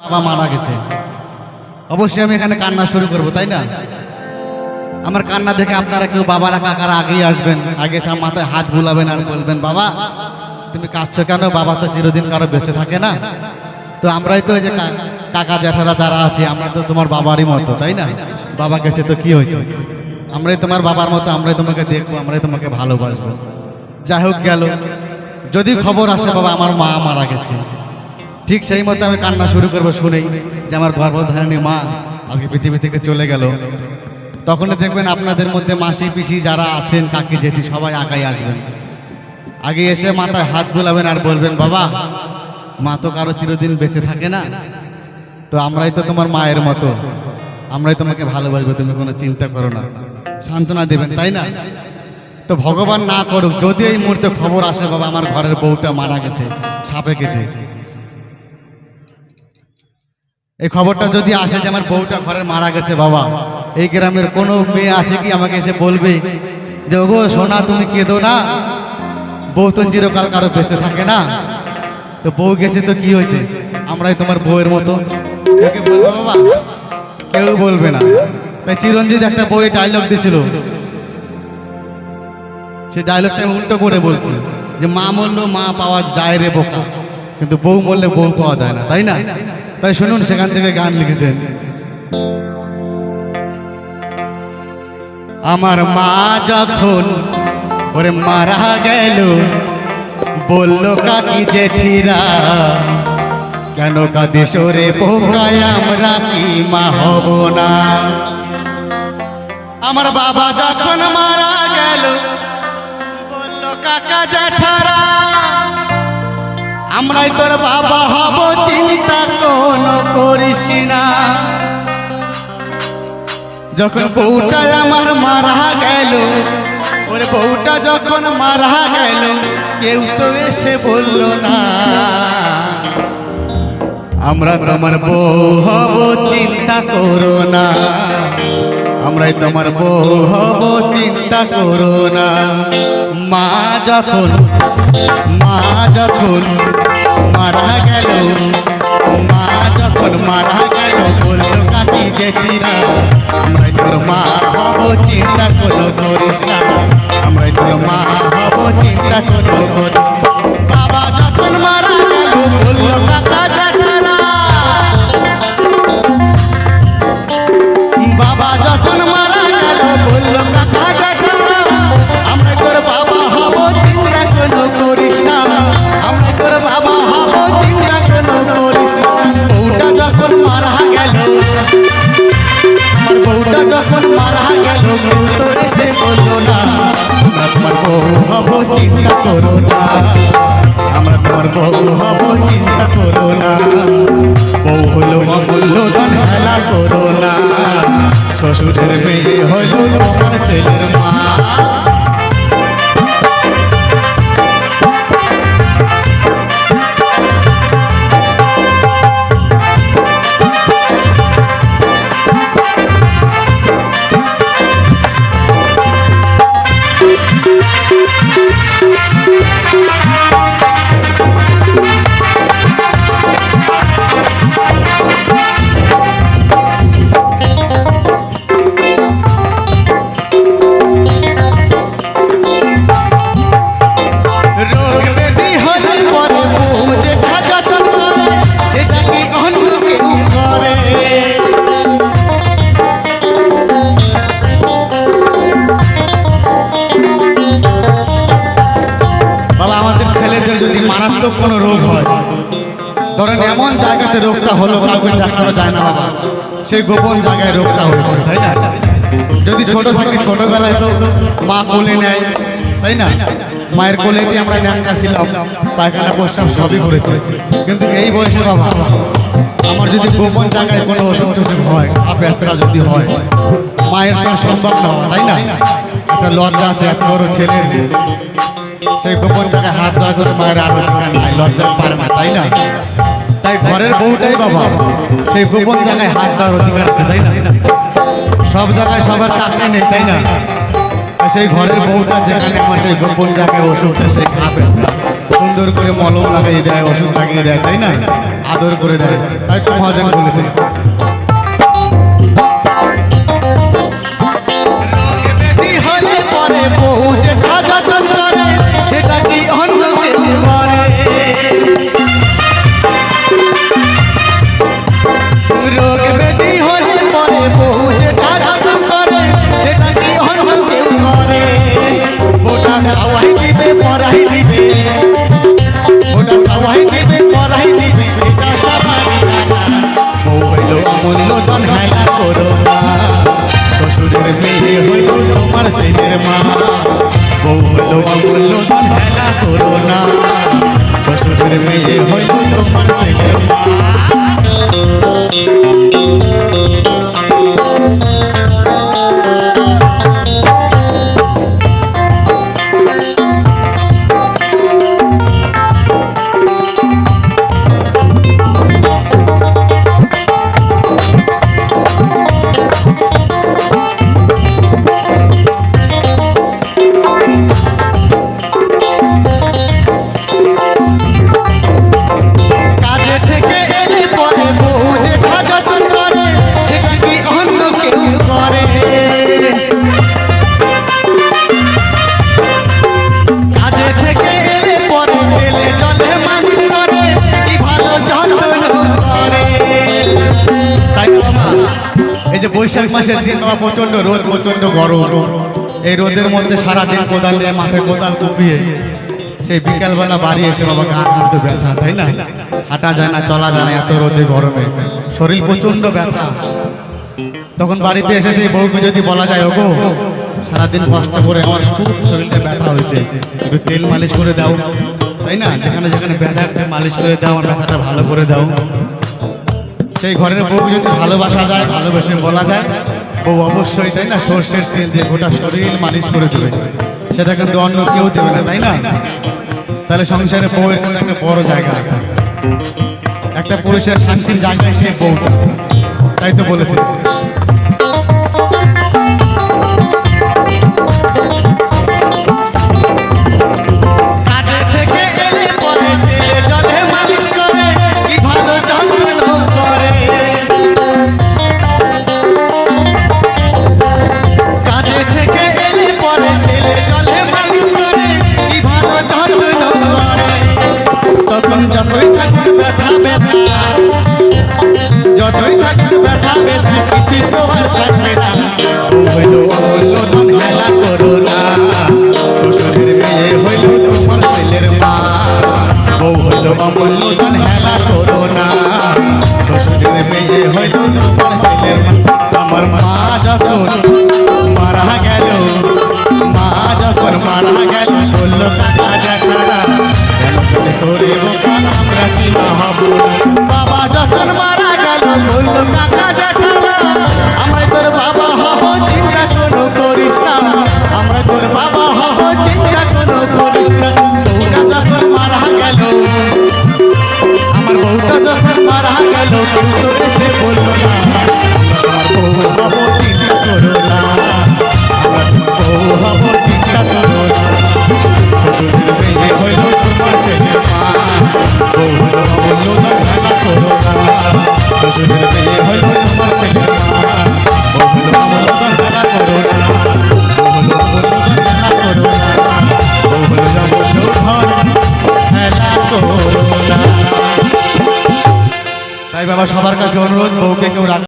বাবা মারা গেছে। অবশ্যই আমি এখানে কান্না শুরু করব, তাই না? আমার কান্না দেখে আপনারা কেউ বাবারা কাকারা আগেই আসবেন? আগে এসে মাথায় হাত বুলাবেন আর বলবেন, বাবা, তুমি কাঁদছো কেন? বাবা তো চিরদিন কারও বেঁচে থাকে না। তো আমরাই তো যে কাকা জ্যাঠারা যারা আছে, আমরা তো তোমার বাবারই মতো, তাই না? বাবা গেছে তো কি হয়েছে? আমরাই তোমার বাবার মতো, আমরাই তোমাকে দেখব, আমরাই তোমাকে ভালোবাসবো। যাই হোক গেল। যদি খবর আসে, বাবা, আমার মা মারা গেছে। ঠিক সেই মতো আমি কান্না শুরু করব, শুনেই যে আমার গর্ভধারণী মা আজকে পৃথিবী থেকে চলে গেল। তখন দেখবেন আপনাদের মধ্যে মাসি পিসি যারা আছেন, কাকি জেঠি সবাই আঁকাই আসবেন। আগে এসে মাথায় হাত বুলাবেন আর বলবেন, বাবা, মা তো কারও চিরদিন বেঁচে থাকে না। তো আমরাই তো তোমার মায়ের মতো। আমরাই তোমাকে ভালোবাসবো, তুমি কোনো চিন্তা করো না। সান্ত্বনা দেবেন, তাই না? তো ভগবান না করুক, যদি এই মুহূর্তে খবর আসে, বাবা, আমার ঘরের বউটা মারা গেছে, সাপে কেটে। এই খবরটা যদি আসে যে আমার বউটা ঘরে মারা গেছে, বাবা, এই গ্রামের কোনো মেয়ে আছে কি আমাকে এসে বলবে যে, ওগো, সোনা, তুমি কেঁদো না? বউ তো চিরকাল কারও বেঁচে থাকে না। তো বউ গেছে তো কি হয়েছে? আমরাই তোমার বউয়ের মতো। কেউ কি বলবে, বাবা? কেউ বলবে না। তাই চিরঞ্জিত একটা বইয়ে ডায়লগ দিছিল। সে ডায়লগটা আমি উল্টো করে বলছি যে, মা মরলো মা পাওয়া যায় রে বোকা। কিন্তু বউ মরলে বউ পাওয়া যায় না, তাই না? তাই শুনুন, সেখান থেকে গান লিখেছেন। আমার মা যখন ওরে মারা গেল, বলল, কাকি জেঠিরা, কেন কাঁদিস রে পোকায় আমরা কি মা হব না? আমার বাবা যখন মারা গেল, বলল, কাকা জ্যাঠারা আমরাই তোর বাবা হব যখন বউটা আমার মারা গেল, ওর বউটা যখন মারা গেল, কেউ তো এসে বলল না। আমরা তোমার বউ হব, চিন্তা করো না। আমরাই তোমার বউ হব, চিন্তা করো না। মা যখন মা যখন মারা গেল, মা যখন মারা গেল, বলল, কাকি গেছিরা আমরাই তোর মা হব চিন্তা কোনো করিস না। আমরা মা হব চিন্তা কোনো করিস চিন্তা করো না জায়গাতে রোগটা হলো, কাউকে দেখানো যায় না বাবা। সেই গোপন জায়গায় রোগটা হয়েছে। তাই না যদি ছোট থাকি, ছোটবেলায় তো মা কোলে নেয়, তাই না? মায়ের কোলে দিয়ে আমরা ন্যাংটা ছিলাম, পায়খানা প্রস্রাব সবই করেছি। কিন্তু এই বয়সে বাবা, আমার যদি গোপন জায়গায় কোনো অসুখ টসুখ হয় আপেস্তা যদি হয়, মায়ের তো সম্ভব না তাই না? একটা লজ্জা আছে, এত বড় ছেলের সেই গোপন জায়গায় হাত দেওয়া করে মায়ের আর নাই লজ্জা পারে না, তাই না? তাই ঘরের বউটাই বাবা। সেই গোপন জায়গায় হাত দেওয়ার অধিকার আছে তাই না? সব জায়গায় সবার চাকরি নেই তাই না? সেই ঘরের বউটা যেখানে আমার সেই গোপন জায়গায় ওষুধ সেই খাবে সুন্দর করে মলম লাগিয়ে দেয় ওষুধ লাগিয়ে দেয় তাই না? আদর করে দেয়। তাই তো মহাজন বলেছে এই যে বৈশাখ মাসের দিন বাবা প্রচণ্ড রোদ প্রচণ্ড গরম। এই রোদের মধ্যে সারাদিন কোদাল নিয়ে মাঠে কোদাল কুপিয়ে সেই বিকালবেলা বাড়ি এসে বাবা গা হাত ব্যথা, তাই না? হাঁটা যায় না, চলা যায় না এত রোদে গরমে। শরীর প্রচণ্ড ব্যথা। তখন বাড়িতে এসে সেই বউকে যদি বলা যায়, ওগো, সারাদিন কষ্ট করে আমার খুব শরীরটা ব্যথা হয়েছে। একটু তেল মালিশ করে দাও। তাই না? যেখানে যেখানে ব্যথা মালিশ করে দাও, আমার ব্যথাটা ভালো করে দাও। সেই ঘরের বউ যদি ভালোবাসা যায়, ভালোবেসে বলা যায়, বউ অবশ্যই, তাই না? সর্ষের তেল দিয়ে গোটা শরীর মালিশ করে দেবে। সেটা কিন্তু অন্য কেউ দেবে না, তাই না? তাহলে সংসারে বউয়ের কোনো একটা বড় জায়গা আছে। একটা পুরুষের শান্তির জায়গায় সেই বউটা। তাই তো বলেছে। ব্যথা যতই থাকুক ব্যথা ব্যথা কিছু তো আর থাকবে না ও হইল ধন হেলা করো না শ্বশুরের মেয়ে হইল তোমার ছেলের মা বউ হইল অমূল্য করে বোকা আমরা কি মা হব বাবা যখন মারা গেল, বলল, কাকা দেখারা আমরা তোর বাবা হব চিন্তা কোনো করিস না। আমরা তোর বাবা হব চিন্তা কোনো করিস না। বউটা যখন মারা গেল, আমার বউটা যখন মারা গেল কেউ তাই বাবা সবার কাছে অনুরোধ বউকে কেউ রাগ